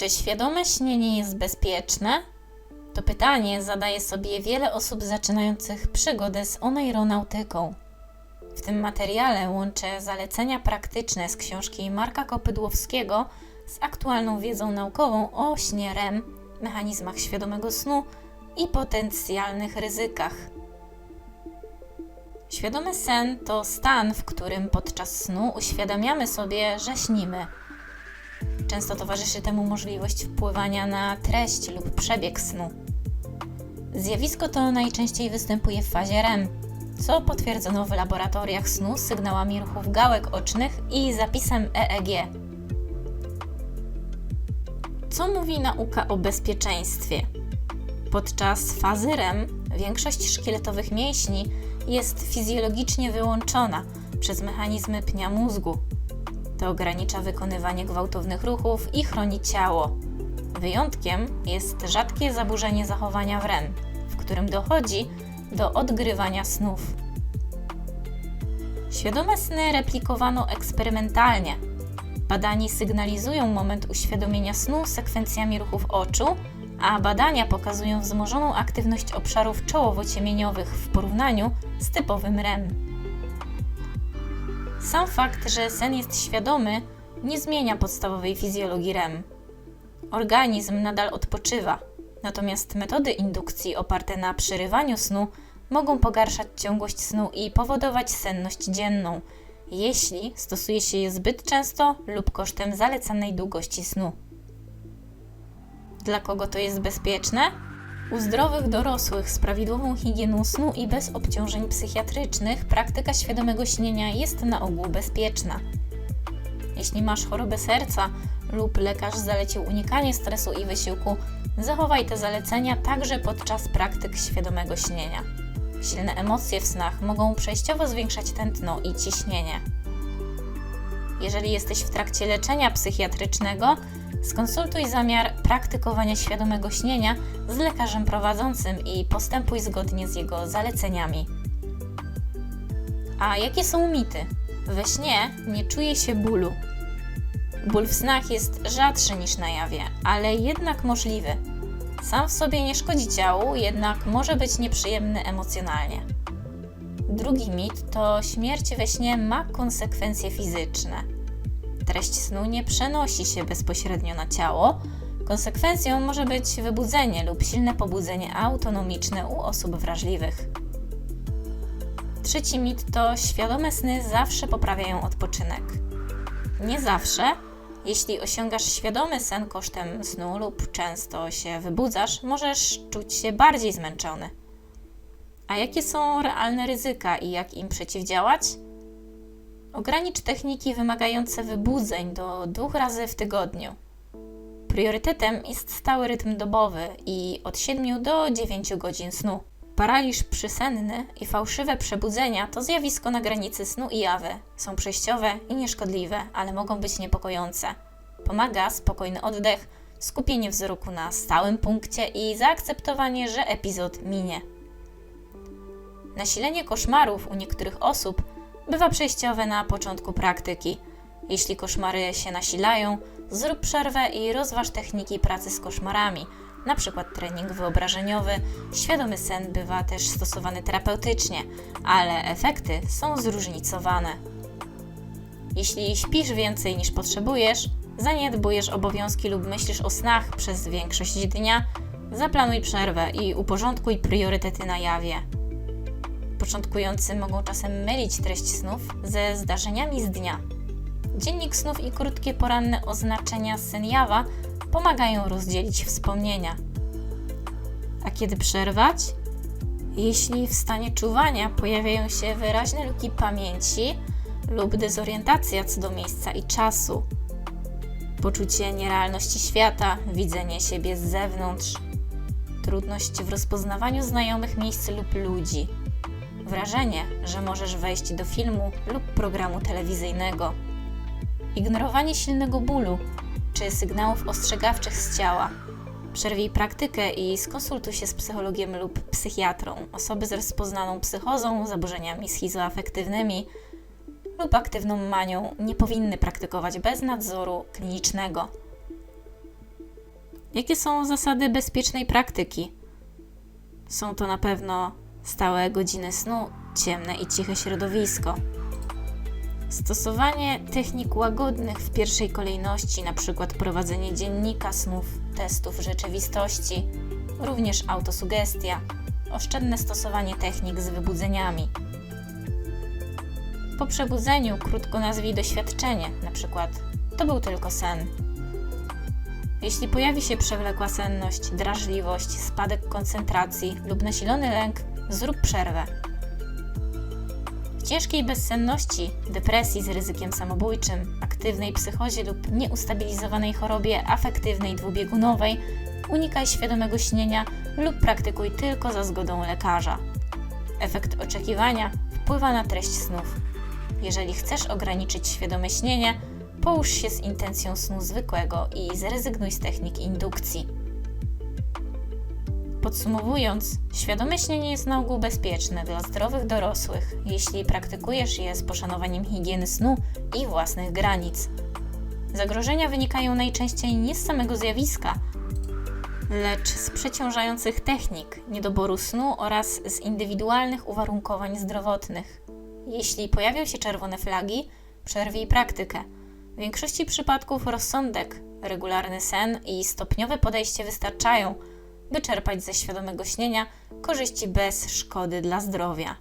Czy świadome śnienie jest bezpieczne? To pytanie zadaje sobie wiele osób zaczynających przygodę z oneironautyką. W tym materiale łączę zalecenia praktyczne z książki Marka Kopydłowskiego z aktualną wiedzą naukową o śnie REM, mechanizmach świadomego snu i potencjalnych ryzykach. Świadomy sen to stan, w którym podczas snu uświadamiamy sobie, że śnimy. Często towarzyszy temu możliwość wpływania na treść lub przebieg snu. Zjawisko to najczęściej występuje w fazie REM, co potwierdzono w laboratoriach snu sygnałami ruchów gałek ocznych i zapisem EEG. Co mówi nauka o bezpieczeństwie? Podczas fazy REM większość szkieletowych mięśni jest fizjologicznie wyłączona przez mechanizmy pnia mózgu. To ogranicza wykonywanie gwałtownych ruchów i chroni ciało. Wyjątkiem jest rzadkie zaburzenie zachowania w REM, w którym dochodzi do odgrywania snów. Świadome sny replikowano eksperymentalnie. Badani sygnalizują moment uświadomienia snu sekwencjami ruchów oczu, a badania pokazują wzmożoną aktywność obszarów czołowo-ciemieniowych w porównaniu z typowym REM. Sam fakt, że sen jest świadomy, nie zmienia podstawowej fizjologii REM. Organizm nadal odpoczywa, natomiast metody indukcji oparte na przerywaniu snu mogą pogarszać ciągłość snu i powodować senność dzienną, jeśli stosuje się je zbyt często lub kosztem zalecanej długości snu. Dla kogo to jest bezpieczne? U zdrowych dorosłych z prawidłową higieną snu i bez obciążeń psychiatrycznych praktyka świadomego śnienia jest na ogół bezpieczna. Jeśli masz chorobę serca lub lekarz zalecił unikanie stresu i wysiłku, zachowaj te zalecenia także podczas praktyk świadomego śnienia. Silne emocje w snach mogą przejściowo zwiększać tętno i ciśnienie. Jeżeli jesteś w trakcie leczenia psychiatrycznego, skonsultuj zamiar praktykowania świadomego śnienia z lekarzem prowadzącym i postępuj zgodnie z jego zaleceniami. A jakie są mity? We śnie nie czuje się bólu. Ból w snach jest rzadszy niż na jawie, ale jednak możliwy. Sam w sobie nie szkodzi ciału, jednak może być nieprzyjemny emocjonalnie. Drugi mit to śmierć we śnie ma konsekwencje fizyczne. Treść snu nie przenosi się bezpośrednio na ciało. Konsekwencją może być wybudzenie lub silne pobudzenie autonomiczne u osób wrażliwych. Trzeci mit to świadome sny zawsze poprawiają odpoczynek. Nie zawsze, jeśli osiągasz świadomy sen kosztem snu lub często się wybudzasz, możesz czuć się bardziej zmęczony. A jakie są realne ryzyka i jak im przeciwdziałać? Ogranicz techniki wymagające wybudzeń do dwóch razy w tygodniu. Priorytetem jest stały rytm dobowy i od 7 do 9 godzin snu. Paraliż przysenny i fałszywe przebudzenia to zjawisko na granicy snu i jawy. Są przejściowe i nieszkodliwe, ale mogą być niepokojące. Pomaga spokojny oddech, skupienie wzroku na stałym punkcie i zaakceptowanie, że epizod minie. Nasilenie koszmarów u niektórych osób bywa przejściowe na początku praktyki. Jeśli koszmary się nasilają, zrób przerwę i rozważ techniki pracy z koszmarami – przykład trening wyobrażeniowy, świadomy sen bywa też stosowany terapeutycznie, ale efekty są zróżnicowane. Jeśli śpisz więcej niż potrzebujesz, zaniedbujesz obowiązki lub myślisz o snach przez większość dnia, zaplanuj przerwę i uporządkuj priorytety na jawie. Początkujący mogą czasem mylić treść snów ze zdarzeniami z dnia. Dziennik snów i krótkie poranne oznaczenia sen jawa pomagają rozdzielić wspomnienia. A kiedy przerwać? Jeśli w stanie czuwania pojawiają się wyraźne luki pamięci lub dezorientacja co do miejsca i czasu, poczucie nierealności świata, widzenie siebie z zewnątrz, trudność w rozpoznawaniu znajomych miejsc lub ludzi, wrażenie, że możesz wejść do filmu lub programu telewizyjnego, ignorowanie silnego bólu czy sygnałów ostrzegawczych z ciała. Przerwij praktykę i skonsultuj się z psychologiem lub psychiatrą, osoby z rozpoznaną psychozą, zaburzeniami schizoafektywnymi lub aktywną manią nie powinny praktykować bez nadzoru klinicznego. Jakie są zasady bezpiecznej praktyki? Są to na pewno stałe godziny snu, ciemne i ciche środowisko. Stosowanie technik łagodnych w pierwszej kolejności, np. prowadzenie dziennika snów, testów rzeczywistości, również autosugestia, oszczędne stosowanie technik z wybudzeniami. Po przebudzeniu krótko nazwij doświadczenie, np. to był tylko sen. Jeśli pojawi się przewlekła senność, drażliwość, spadek koncentracji lub nasilony lęk, zrób przerwę. W ciężkiej bezsenności, depresji z ryzykiem samobójczym, aktywnej psychozie lub nieustabilizowanej chorobie afektywnej dwubiegunowej unikaj świadomego śnienia lub praktykuj tylko za zgodą lekarza. Efekt oczekiwania wpływa na treść snów. Jeżeli chcesz ograniczyć świadome śnienie, połóż się z intencją snu zwykłego i zrezygnuj z technik indukcji. Podsumowując, świadome śnienie jest na ogół bezpieczne dla zdrowych dorosłych, jeśli praktykujesz je z poszanowaniem higieny snu i własnych granic. Zagrożenia wynikają najczęściej nie z samego zjawiska, lecz z przeciążających technik, niedoboru snu oraz z indywidualnych uwarunkowań zdrowotnych. Jeśli pojawią się czerwone flagi, przerwij praktykę. W większości przypadków rozsądek, regularny sen i stopniowe podejście wystarczają, by czerpać ze świadomego śnienia korzyści bez szkody dla zdrowia.